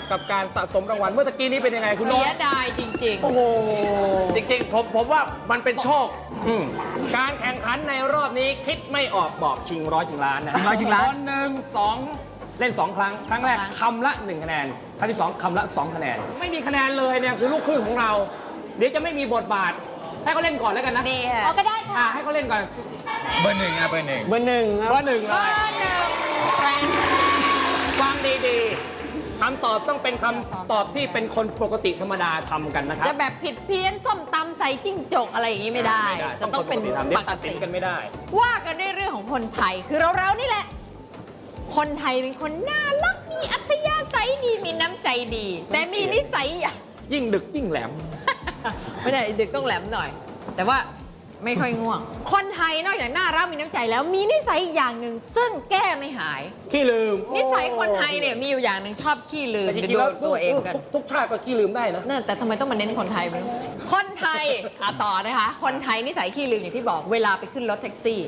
กับกับการสะสมรางวัลเมื่อตะกี้นี้เป็นยังไงคุณโน้เสีตยดายจริง โอ้โห จริงๆ ผมผมว่ามันเป็นโชคอืมการแข่งขันในรอบนี้คิดไม่ออกบอกชิงร้อยชิงล้านนะชิงร้อยชิงล้านคนหนึ่งสองเล่นสองครั้ง ครั้งแรกคำละหนึ่งคะแนน ครั้งที่สองคำละสองคะแนน ไม่มีคะแนนเลยเนี่ยคือลูกครึ่งของเรา เดี๋ยวจะไม่มีบทบาท ให้เขาเล่นก่อนแล้วกันนะๆนี่ค่ะเอาก็ได้ค่ะ อ่าให้เขาเล่นก่อนเบอร์หนึ่งอะเบอร์หนึ่งเบอร์หนึ่งเบอร์หนึ่งเบเลอยร์หนึ่งแฟนฟังดีๆ คำตอบต้องเป็นคำตอบที่เป็นคนปกติธรรมดาทำกันนะครับจะแบบผิดเพี้ยนส้มตำใส่จิ้งจกอะไรอย่างนี้ไม่ได้จะต้องเป็นคปกทำเดี๋ปยวกตัดสินติกันไม่ได้ ว่ากันด้วยเรื่องของคนไทยคือเราเราๆนี่แหละ คนไทยเป็นคนน่ารักมีอัธยาศัยดีมีน้ำใจดี แต่มีนิสัยอย่างยิ่งดึกยิ่งแหลม ไม่ได้ดึกต้องแหลมหน่อย แต่ว่า ไม่ค่อยง่วง คนไทยนอกจากน่ารักมีน้ำใจแล้วมีนิสัยอีกอย่างหนึ่งซึ่งแก้ไม่หาย ขี้ลืมนิสัยคนไทยเนี่ยมีอยู่อย่างหนึ่งชอบขี้ลืมแต่จจะริงๆดูแล้วตัวเองกัน ทุทุกชาติก็ขี้ลืมได้นะเนี่ยแต่ทำไมต้องมาเน้นคนไทยไม่รู้คนไทย อะต่อนะคะ คนไทยนิสัยขี้ลืมอย่างที่บอกเวลาไปขึ้นรถแท็กซี่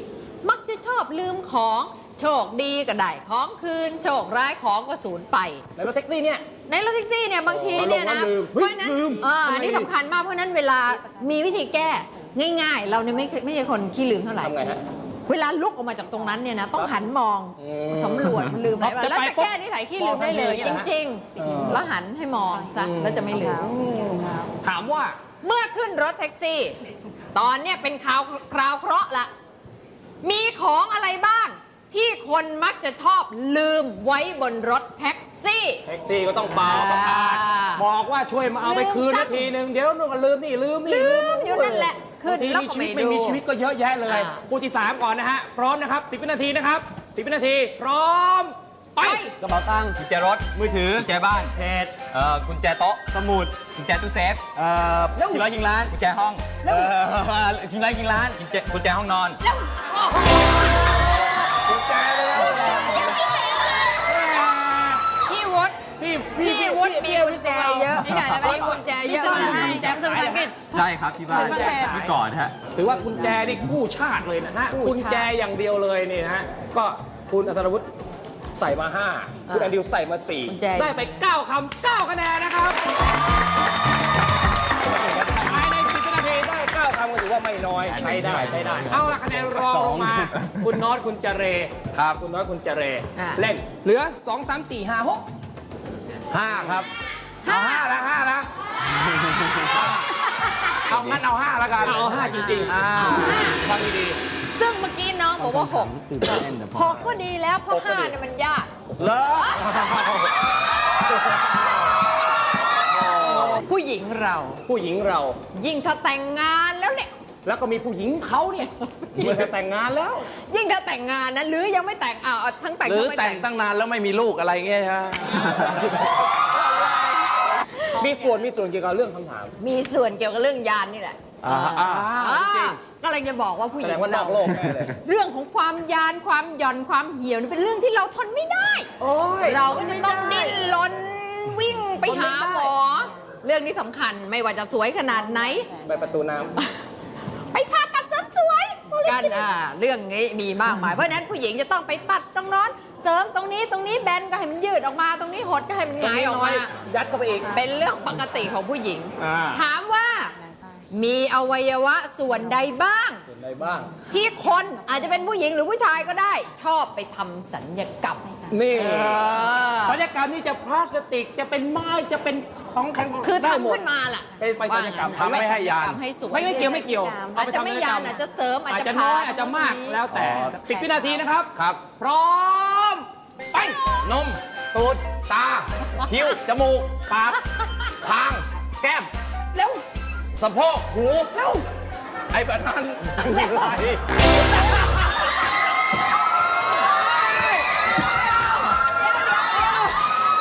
มักจะชอบลืมของโชคดีก็ได้ของคืน โชคร้ายของก็สูญไปในรถแท็กซี่เนี่ย ในรถแท็กซี่เนี่ยบางทีเนี่ยนะ อ๋อลงว่าลืมเพเฮ้ยราะฉะนั้นลืมเออทำไมอันนี้สำคัญมากเพราะฉะนั้นเวลามีวิธีแก้ ง่ายๆ เราเนี่ยไม่เคยไม่ใช่คนขี้ลืมเท่าไหร่ ทำไงฮะ เวลาลุกออกมาจากตรงนั้นเนี่ยนะต้องหันมองอืมสำรวจมันลืมอะไรจะแล้วไปจะแก้นิสัยขี้ลืมได้เลย มองทันทีจอย่างเงี้ยนะริง เออ ๆ แล้วหันให้มองซะแล้วจะไม่ลืม ถามว่า เมื่อขึ้นรถแท็กซี่ ตอนเนี้ยเป็นคราวคราวเคราะห์ละมีของอะไรบ้าง ที่คนมักจะชอบลืมไว้บนรถแท็กซี่ แท็กซี่ก็ต้องเป่าประกาศอ่าบอกว่าช่วยมาเอาไปลืมคืนจันางทีหนึ่งเดี๋ยวนู่นก็ลืมนี่ลืมนี่ลืมอยู่นั่นแหละ ขึ้นบางทีแล้วมีก็ชีวิตไม่ไม่ดู มีชีวิตก็เยอะแยะเลยอ่า คู่ที่สามก่อนนะฮะ พร้อมนะครับ 10วินาทีนะครับ 10วินาที พร้อม ไป กระเป๋าตังค์กุญแจรถ มือถือกุญแจบ้านเพจเอ่อกุญแจโต๊ะสมุดกุญแจตู้เซฟเอ่อชิงร้อยชิงล้านกุญแจห้องเอ่อชิงร้อยชิงล้านกุญแจกุญแจห้องนอนกุญแจเลยนะพี่วุฒิพี่พี่วุฒิมีกุญแจเยอะไม่ได้แล้วมีกุญแจเยอะมากกุญแจสายอะ ใช่ครับที่บ้านกุญแจเมื่อก่อนฮะ ถือว่ากุญแจนี่กู้ชาติเลยนะฮะกู้ชาติกุญแจอย่างเดียวเลยนี่นะฮะก็คุณอัศรวุฒิใส่มา 5 คุณอดิวใส่มากุญแจ4ได้ไป 9คำ9คะแนนนะครับภายใน10วินาทีได้ 9คำก็ถือว่าไม่น้อยใช้ได้ใช้ได้ เอาละคะแนนรองลงมา คุณน็อตคุณเจเรครับคุณน็อตคุณเจเรอะเล่นเหลือ 2 3 4 5 6ห้าครับเอาห้าละห้าละ เอางั้นเอาห้าละกันเอา5จริงๆอ่าฟังดีซึ่งเมื่อกี้น้องบอกว่าหกหกก็ดีแล้วเพราะห้าเนี่ยมันยากเลอผู้หญิงเราๆผู้หญิงเรา ยิ่งถ้าแต่งงานแล้วเนี่ย แล้วก็มีผู้หญิงเขาเนี่ยเมื่อแต่งงานแล้ว ยิ่งถ้าแต่งงานนะหรือยังไม่แต่งอ้าวเอาทั้งแต่งหรือทั้งไม่แต่แต่ง งตั้งนานแล้วไม่มีลูกอะไรเงี้ยใช่ไห มมีส่วนมีส่วนเกี่ยวกับเรื่องคำถาม มีส่วนเกี่ยวกับเรื่องยานนี่แหละอ่าอ่าอ่าก็เลยจะบอกว่าผู้หแสญิดงงว่านอกโลกแน่เลย เรื่องของความยานความหย่อนความเหี่ยวนี่เป็นเรื่องที่เราทนไม่ได้ โอ้ย เราก็จะต้องดิ้นรนวิ่งไปหาหมอ เรื่องนี้สำคัญไม่ว่าจะสวยขนาดไหน ไปประตูน้ไปผ่าตัดเสริมสวยกันอ่าเรื่องนี้มีมากมาย เพราะฉะนั้นผู้หญิงจะต้องไปตัดตรงโน้น เสริมตรงนี้ตรงนี้แบนก็ให้มันยืดออกมา ตรงนี้หดก็ให้มันำหงายออกมา ยัดเข้าไปอีกเป็นเรื่องปกติของผู้หญิง อ่าถามว่ามีอวัยวะส่วนใดบ้าง ส่วนใดบ้าง ที่คนอาจจะเป็นผู้หญิงหรือผู้ชายก็ได้ ชอบไปทำสัญญกรรมนี่เออศัลยกรรมนี่จะพลาสติกจะเป็นไม้จะเป็นของแข็งคือได้หมทำด ขึ้นมาล่ะไปไปศัลยกรรมทำไม่ให้ยาน ทำให้สวยไม่ไม่เกี่ยวไม่เกี่ยวอาจจะไม่เปทำศัลกรยารนอาจจะเสริมอาจอาจจะจะน้อยผ่อาจจะมากตรงนี้แล้วแต่อ๋อสิบวินาทีนะครับ ครับ พร้อม ไป นม ตูด ตา คิ้ว จมูก ปาก คาง แก้ม เร็ว สะโพก หู เร็ว ไอ้แบบนั้น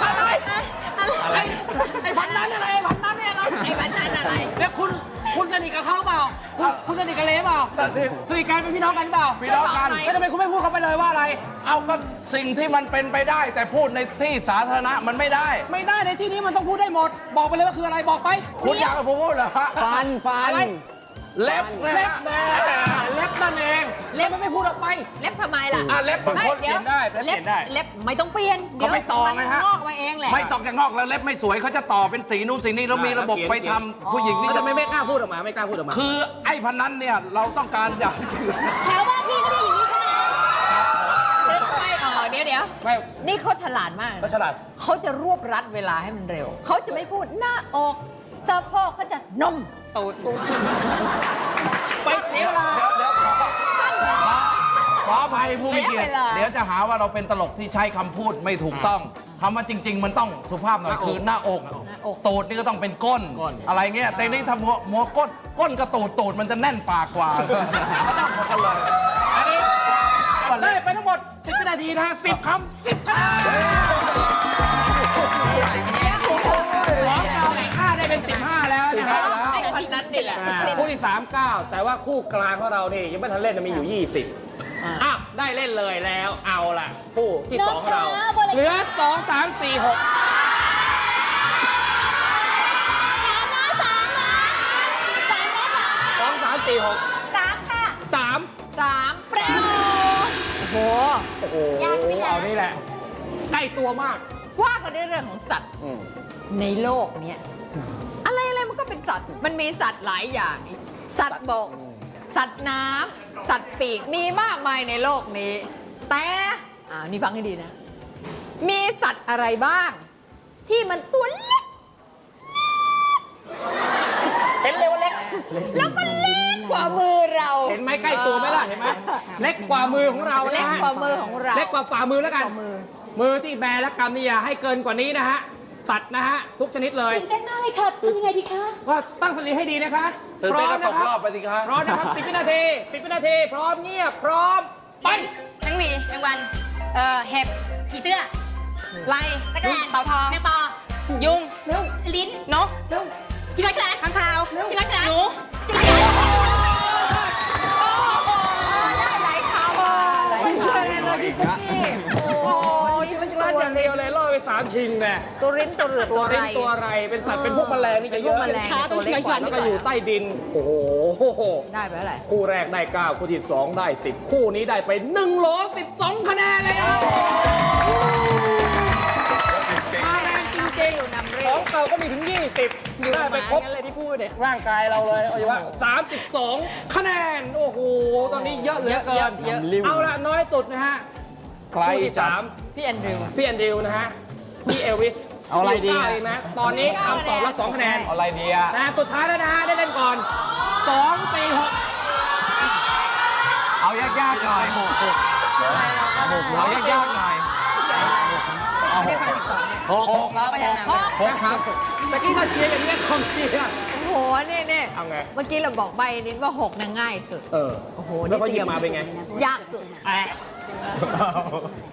อะไรอะไร ไอ้พันนั้นอะไรไอ้พันนั้นเนี่ยนะไอ้วันนั้นอะไร แล้วคุณ คุณสนิทกับเขาเปล่า คุณคุณสนิทกับเล้เป ล่าสนิทสนิทกันเป็นพี่น้องกันเปล่าพี่น้องกัน แล้วทำไมคุณไม่พูดเขาไปเลยว่าอะไร เอาก็สิ่งที่มันเป็นไปได้ แต่พูดในที่สาธารณะมันไม่ได้ ไม่ได้ในที่นี้มันต้องพูดได้หมด บอกไปเลยว่าคืออะไรบอกไป คุณอยากให้ผมพูดเหรอฮะฟันฟันอะไร เล็บนะเล็บฮะแน่เล็บนั่นเองเล็บทำไมไม่พูดออกไป เล็บทำไมล่ะอะเล็บบางคนไม่ดี๋วเปลี่ยนได้เล็บเปลี่ยนได้ เล็บไม่ต้องเปลี่ยนก็ไม่ต่อไงฮะเดี๋ยวมันงอกมาเองแหละไม่ตอกจากงอกแล้วเล็บไม่สวยเขาจะต่อเป็นสีนู่นสีนี้แล้วมีระบบไปทำผู้หญิงนี่นี่จะจะไม่ไม่กล้าพูดออกมาไม่กล้าพูดออกมา คือไอ้พันนั้นเนี่ยเราต้องการอย่างแถวบ้านพี่ก็ได้อย่างนี้ใช่ไหมเล็บไม่ออกเดี๋ยวเดี๋ยวไม่นี่เขาฉลาดมากก็นะฉลาดเขาจะรวบรัดเวลาให้มันเร็วเขาจะไม่พูดหน้าอก สะโพกเขาจะนมตูดไปเสียเวลาเดี๋ยวเดี๋ยวขอขออภัยผู้มีเกียรติเสียเวลาเดี๋ยวจะหาว่าเราเป็นตลกที่ใช้คำพูดไม่ถูกต้องคำว่าจริง ๆ มันต้องสุภาพหน่อยคือหน้าอกหน้าอกตูดนี่ก็ต้องเป็นก้นก้น อะไรเงี้ยแต่นี่ทำหัวหัวก้นก้นกับตูดตูดมันจะแน่นปากกว่าเขาต้องกันเลยอันนี้ได้ไปทั้งหมด 10วินาทีนะฮะ10คำ10คะแนนร้อง เกาไหนค่าได้เป็น 15 แล้วนะฮะไอ้คนนั้นนี่แหละอ่าคู่ที่ 3 9 แต่ว่าคู่กลางของเรานี่ยังไม่ทันเล่นนะมีอยู่ 20อ่าอ้าวได้เล่นเลยแล้วเอาล่ะ คู่ที่น้2องของเราคะเบอร์อะไรเหลือ 2 3 4 6สามนะสามนะสามนะสาม2 3 4 6สามค่ะ3สามเปรี้ยวโอ้โห โอ้โหยากไหมคะเอานี่แหละ ใกล้ตัวมาก ว่ากันด้วยเรื่องของสัตว์ในโลกเนี้ย เป็นสัตว์ มันมีสัตว์หลายอย่าง สัตว์บก สัตว์น้ำสัตว์ปีกมีมากมายในโลกนี้ แต่อ่านี่ฟังให้ดีนะ มีสัตว์อะไรบ้าง ที่มันตัวเล็กเห็นเลยว่าเล็ก แล้วมันเล็กกว่ามือเรา เห็นไหมใกล้ตัวไหมล่ะ เห็นไหมเล็กกว่ามือของเรานะเล็กฮะกว่ามือของเรา เล็กกว่าฝ่ามือแล้วกัน มือที่แบและกำนี่อย่าให้เกินกว่านี้นะฮะ สัตว์นะฮะทุกชนิดเลยตื่นเต้นมากเลยค่ะทำยังไงดีคะก็ตั้งสติให้ดีนะคะตื่นเต้นก็ตกรอบไปสิคะพร้อมนะครับ10วินาที10วินาที พร้อมเงียบพร้อมไปแมงหวีแมงวัน เอ่อ เห็บผีเสื้อไล่ตะกแตนเต่าทองแมงปอยุง ลิ้น นกที่รักฉลาดข้างคาวที่รักฉลาดหนู ล่อไปสามชิงแน่ตัวริ้นตัวเหลือตัตัววไรริ้นตัวอะไรเป็นสัตว์เป็นพวกแมลงนี่จะเยอะเป็นพวกแมลงช้าต้องตัวเล็กชิงแล้วก็อยู่ใต้ดิน โอ้โหได้ไปเท่าไหร่คู่แรกได้ 9 คู่ที่ 2 ได้ 10 คู่นี้ได้ไป1โหล12 คะแนนเลยครับมาแรงจริงๆนำเรีขยองเก่าก็มีถึง 20 ได้ไปครบเลยที่พูดเนี่ยร่างกายเราเลยเอาอย่างว่า32 คะแนน โอ้โห ตอนนี้เยอะเหลือเกินเยอะเยอะเอาละน้อยสุดนะฮะใครคู่ที่จัด3พี่แอนดรูว์พี่แอนดิวนะฮะ พี่เอลวิสเอาอะไรดียู่เก้าเองนะ ตอนนี้คำตอบละ2คะแนนเอาอะไรดีอะนะสุดท้ายแล้วนะฮะได้เล่นก่อน 2 4 6เอายากๆหน่อยเอายากๆหน่อยเอาหกหกหกครับไปยังไงหกครับตะกี้ถ้าเชียร์อย่างนี้ยกองเชียร์ โอ้โหเนี่ยเนี่ยเอาไง เมื่อกี้เราบอกใบนิดว่าหกน่ะง่ายสุด เออ โอ้โหแล้วพอหยิบมาเป็นไง ยากสุด แอะ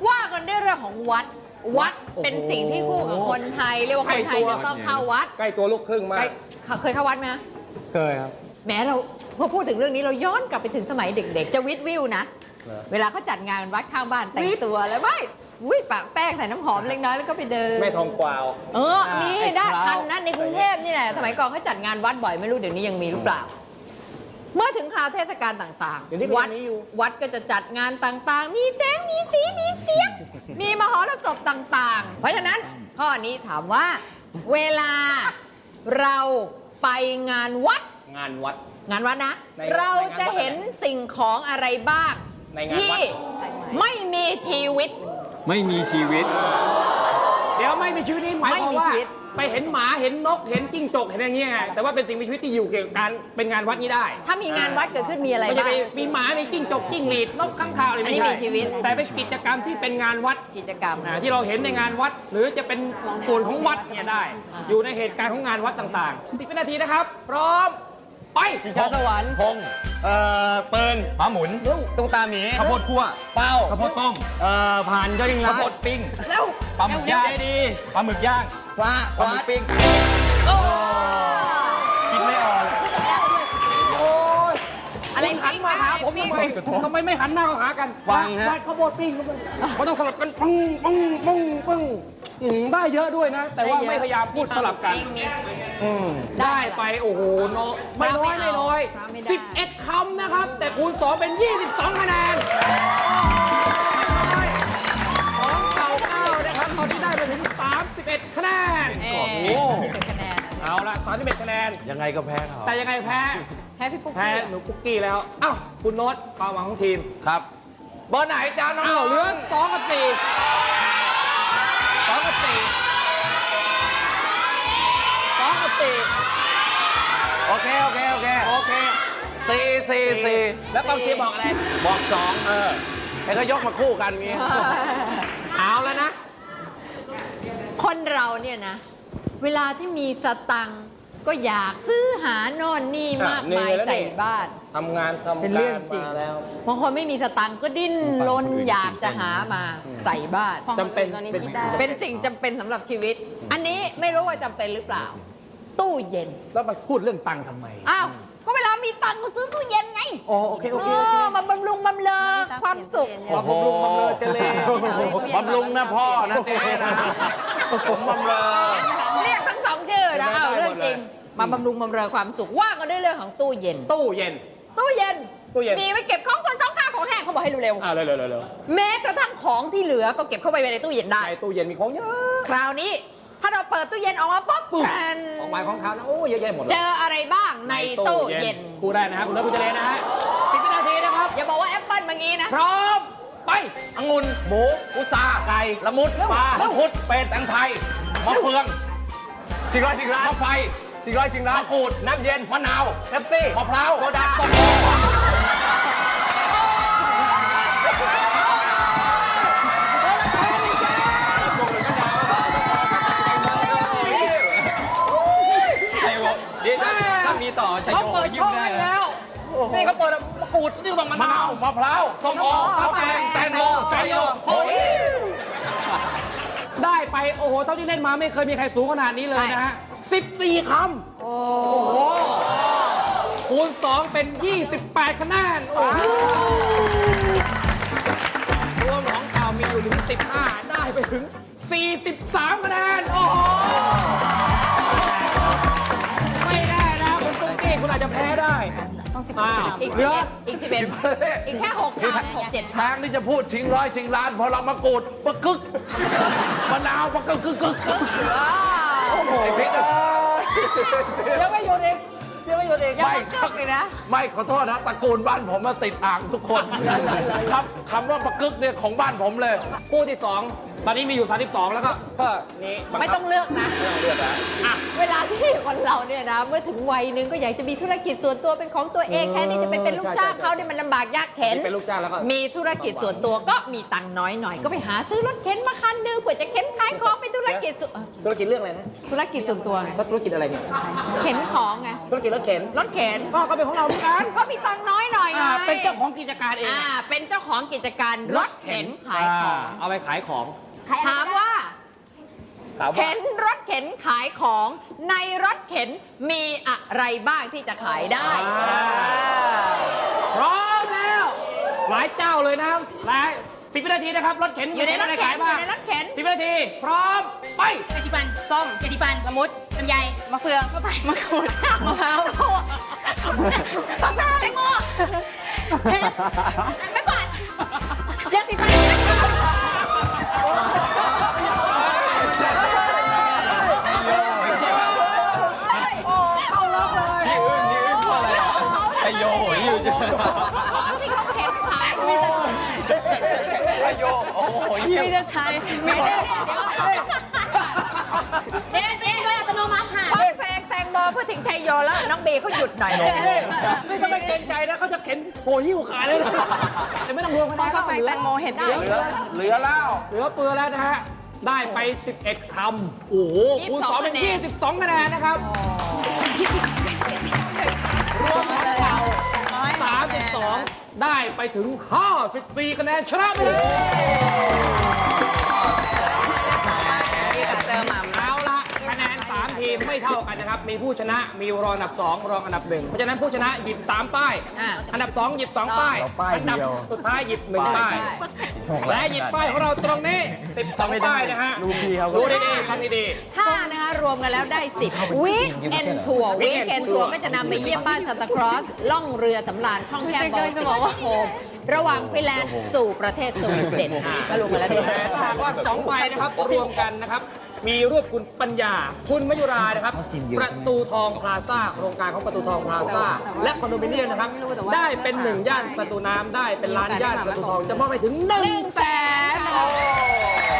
ว่ากันด้วยเรื่องของวัด วัดโอ้โหเป็นสิ่งที่คู่กับคนไทย เรียกว่าคนไทยใกล้ตัวจะต้องเข้าวัด ใกล้ตัวลูกครึ่งมาไปกเคยเข้าวัดไหมฮะเคยครับแม้เราพอพูดถึงเรื่องนี้เราย้อนกลับไปถึงสมัยเด็ก ๆ จะวิทวิวนะเหรอเวลาเขาจัดงานวัดข้างบ้านแต่งตัวแล้วไม่อุ้ยปากแป้งใส่น้ำหอมเล็กน้อยแล้วก็ไปเดินแม่ทองกวาว เออมีไอ้ได้คราวทันนะในกรุงเทพนี่แหละสมัยก่อนเขาจัดงานวัดบ่อยไม่รู้เดี๋ยวนี้ยังมีหรือเปล่า เมื่อถึงคราวเทศกาลต่างเดี๋ยวนี้ก็วัดยังมีอยู่ วัดก็จะจัดงานต่างๆ มีแสง มีสี มีเสียง มีมหรสพต่างๆ เพราะฉะนั้นข้อนี้ถามว่า เวลาเราไปงานวัด งานวัด งานวัดนะ ในเราจะเห็นสิ่งของอะไรบ้าง ในงานวัด ที่ไม่มีชีวิต ไม่มีชีวิต เดี๋ยวไม่มีชีวิตนี้หมายความว่า ไม่มีชีวิต ไปเห็นหมาเห็นนกเห็นจิ้งจกเห็นอย่างเงี้ยไงแต่ว่าเป็นสิ่งมีชีวิตที่อยู่เกี่ยวกับการเป็นงานวัดนี้ได้ถ้ามีงานวัดเกิดขึ้นมีอะไรไม่ใช่บ้าง ไปมีหมามีจิ้งจกจิ้งหรีดนกข้างคาวอะไรอันนี้ไม่ใช่มีชีวิต แต่เป็นกิจกรรมที่เป็นงานวัดกิจกรรม นะที่เราเห็นในงานวัด หรือจะเป็นส่วนของวัดเนี่ยได้อ่าอยู่ในเหตุการณ์ของงานวัดต่างๆสิบวินาทีนะครับ พร้อม ไปชิงช้าสวรรค์พงเอ่อปืนหมาหมุนตุ๊กตาหมีข้าวโพดคั่วเป้าข้าวโพดต้มเอ่อผ่านยอดยิงล้าข้าวโพดปิ้งปลาหมึกย่างดีปลาหมึกย่างปลาปลาหมึกปิ้งคิดไม่ออกอะไรคุณหันมาหาผมทำไมทำไมไม่หันหน้าเข้าหากันวางฮะวางข้าวโพดปิ้งเข้าไปมันต้องสลับกันปึ้งปึ้งปึ้งปึ้ง อืมได้เยอะด้วยนะ แต่ว่าได้เยอะไม่พยายามพูดสลับกันมีอืมได้ได้ไปโอ้โหโนไม่น้อยไม่ไม่เอาน้อยไม่ได้ 11คำนะครับ แต่คูณ 2 เป็น 22 คะแนนของเข่าเก้านะครับ ตอนนี้ได้ไปถึง 31 คะแนนเอโอ้อโหที่เป็นคะแนนอะเอาละ31 คะแนน ยังไงก็แพ้เขาแต่ยังไงแพ้แพ้พี่ปุ๊กแพ้กี้หนูคุกกี้แล้ว อ้าว คุณโน้ตความหวังของทีม ครับ เบอร์ไหนจ้าน้องอ้าว เหลือ 2 กับ 4 2กับ4 2กับ4โอเค โอเค โอเคโอเคสี่สี่สี่แล้วกองเชียร์บอกอะไร บอกสองเออให้เขายกมาคู่กันอย่างงี้เอาแล้วนะ คนเราเนี่ยนะ เวลาที่มีสตังค์ ก็อยากซื้อหาโน่นนี่มากมายอะนี่แล้วนี่ใส่บ้าน ทำงานทำเป็นเรื่องจริง มาแล้ว บางคนไม่มีสตังค์ก็ดิ้นรนอยากจะหามาใส่บ้าน จำเป็นตอนนี้เป็น คิดได้ เป็นสิ่งจำเป็นสำหรับชีวิต อันนี้ไม่รู้ว่าจำเป็นหรือเปล่า ตู้เย็น แล้วมาพูดเรื่องตังค์ทำไมอ้าว ก็เวลามีตังค์ก็ซื้อตู้เย็นไงอ๋อโอเคโอเคเออมาบำรุงบำเรอความสุขบำรุงบำเรอเจเลบำรุงนะพ่อนะเจ๊นะผมบำเรอ ชื่อนะเอาเรื่องจริง มาบำรุงบำเรอความสุขว่ากันด้วยเรื่องของตู้เย็น ตู้เย็น ตู้เย็น ตู้เย็น มีไว้เก็บของส่วนของข้าวของแห้งเขาบอกให้เร็วอ่าเร็วเร็วเร็วเร็วๆแม้กระทั่งของที่เหลือก็เก็บเข้าไปไว้ในตู้เย็นได้ในตู้เย็นมีของเยอะ คราวนี้ถ้าเราเปิดตู้เย็นออกมาปุ๊บแผ่นของหมายของเขานะโอ้เยอะแยะหมดเลยเจออะไรบ้างในตู้เย็นครูได้นะฮะคุณนัทคุณเจเลนะฮะสิบวินาทีนะครับ อย่าบอกว่าแอปเปิลเมื่อกี้นะพร้อมไปองุ่นหมูอุซาไก่ละมุดปลาละพุดเป็ดแตงไทยมะเฟือง จริงร้อยจริงร้านมะไฟจริงร้อยจริงร้านมะกรูดน้ำเย็นมะนาวเป๊ปซี่มะพร้าวโซดาส้มโอใช่วะเดี๋ยวถ้าถ้ามีต่อชัยเขาโยเปิดยิ้ช่มองได้ให้นะ แล้ว นี่เขาเปิดมะกรูดนี่ก็ต้องมะมะนานาววมะพร้าวส้มโอส้ข้าวมโอแกงแตงโมแตงโมใจโยโอ้ย ได้ไปโอ้โหเท่าที่เล่นมาไม่เคยมีใครสูงขนาดนี้เลยนะฮะ14 คำโอ้โอ้โหคูณ 2 เป็น 28 คะแนนโอ้โหรวมของเก่ามีอยู่ถึง 15 ได้ไปถึง 43 คะแนน โอ้โห คุณตุ๊กกี้คุณอาจจะแพ้ได้อ้าว อีกเหสิลืบอเอ็ดอีกสิบเอ็ดอีกแค่หกทางหกเจ็ดทางที่จะพูดชิงร้อยชิงล้านพอเรามากรูดปะกึกมะนาวปะกึกกึกกึกกึกว้าวไอ้พริกอะเดี๋ยวไม่หยุดอีกเดี๋ยวไม่หยุดอีก ยังไม่จบเลยนะ ไม่ขอโทษนะตระกูลบ้านผมมาติดอ่างทุกคน ครับคำว่าปะกึกเนี่ยของบ้านผมเลย คู่ที่2ตอนนี้มีอยู่ 32 แล้วก็ก็นี้บังคับไม่ต้องเลือกนะเลือกแล้วอะ เวลาที่คนเราเนี่ยนะ เมื่อถึงวัยหนึงก็อยากจะมีธุรกิจส่วนตัวเป็นของตัวเองเออแค่นี้จะไปเป็นลูกจ้างใช่ใช่ เขาเนี่ยมันลำบากยากเข็น เป็นลูกจ้างแล้วก็ มีธุรกิจส่วนตัวก็มีตังค์น้อยหน่อย ก็ไปหาซื้อรถเข็นมาคันหนึงเพื่อจะเข็นขายของเป็นธุรกิจส่วนเอ่อธุรกิจเรื่องอะไรนะธุรกิจส่วนตัวไงแล้วธุรกิจอะไรเนี่ย เข็นของไงธุรกิจรถเข็นรถเข็นก็ก็เป็นของเราเหมือนกันก็มีตังค์น้อยหน่อยไงอ่าเป็นเจ้าของกิจการเองอ่าเป็นเจ้าของกิจการรถเข็นขายของาเอาไปขายของ ถามว่า ถามว่าเข็นรถเข็นขายของในรถเข็นมีอะไรบ้างที่จะขายได้อ่าพร้อมแล้ว หลายเจ้าเลยนะหลายสิบวินาทีนะครับรถเข็นอยู่ในรถมีะเข็ขานยอบ้างยู่ในรถเข็นสิบวินาที พร้อมไป กะทิปันส้มกะทิปันละมุดลำไยมะเฟืองมะไฟมะกรูดมะพร้าวมะพร้าวแตงโมเห็ดไม่กวาดยาสีฟัน ที่เขาเห็นขายมีแต่ไชโยโอ้โหมีแต่ไทยไม่ได้เดียวเด็กอัตโนมัติค่ะแฟงแตงโมพูดถึงชัยโยแล้วน้องเบย์เขาหยุดหน่อยนี่ก็ไม่เกรงใจนะเขาจะเข็นโหยิ้วขาเลยแต่ไม่ต้องห่วงนะเขาไฟงแตงโมเห็นได้เหลือเแล้วเหลือเฟือแล้วนะฮะได้ไป 11 คำ โอ้โหคูณ2เป็น 22 คะแนนนะครับรวมคะแน 2 ได้ไปถึง 54 คะแนนชนะไปเลยดีกว่าเจอหม่ำนะเาละคะแนน 3 ทีไม่เท่ากันนะครับ มีผู้ชนะมีรองอันดับ 2 รองอันดับ 1 เพราะฉะนั้นผู้ชนะหยิบ 3 ป้ายอันดับ 2 หยิบ 2 ป้าย อันดับสุดท้ายหยิบ 1 ป้าย และหยิบป้ายของเราตรงนี้ 12ป้ายนะฮะดูพี่เขาก็ดูดีๆทำดีถ้านะคะรวมกันแล้วได้ 10 วิกเอนทัวร์วิกเอนทัวร์ก็จะนำไปเยี่ยมบ้านซานตาครอส ล่องเรือสำราญช่องแคบบอลติกโฮมระหว่างฟินแลนด์สู่ประเทศสวีเดนก็รวมกันแล้วได้ๆแต่ถ้าหากว่า2ใบนะครับรวมกันนะครับ มีรูปคุณปัญญา คุณมยุรานะครับ ประตูทองพลาซ่าโครงการของประตูทองพลาซ่าและคอนโดมิเนียมนะครับ ได้เป็นหนึ่งย่านประตูน้ำได้เป็นล้านย่านประตูทองจะมอบไปถึง1นึ่งแสนโอ้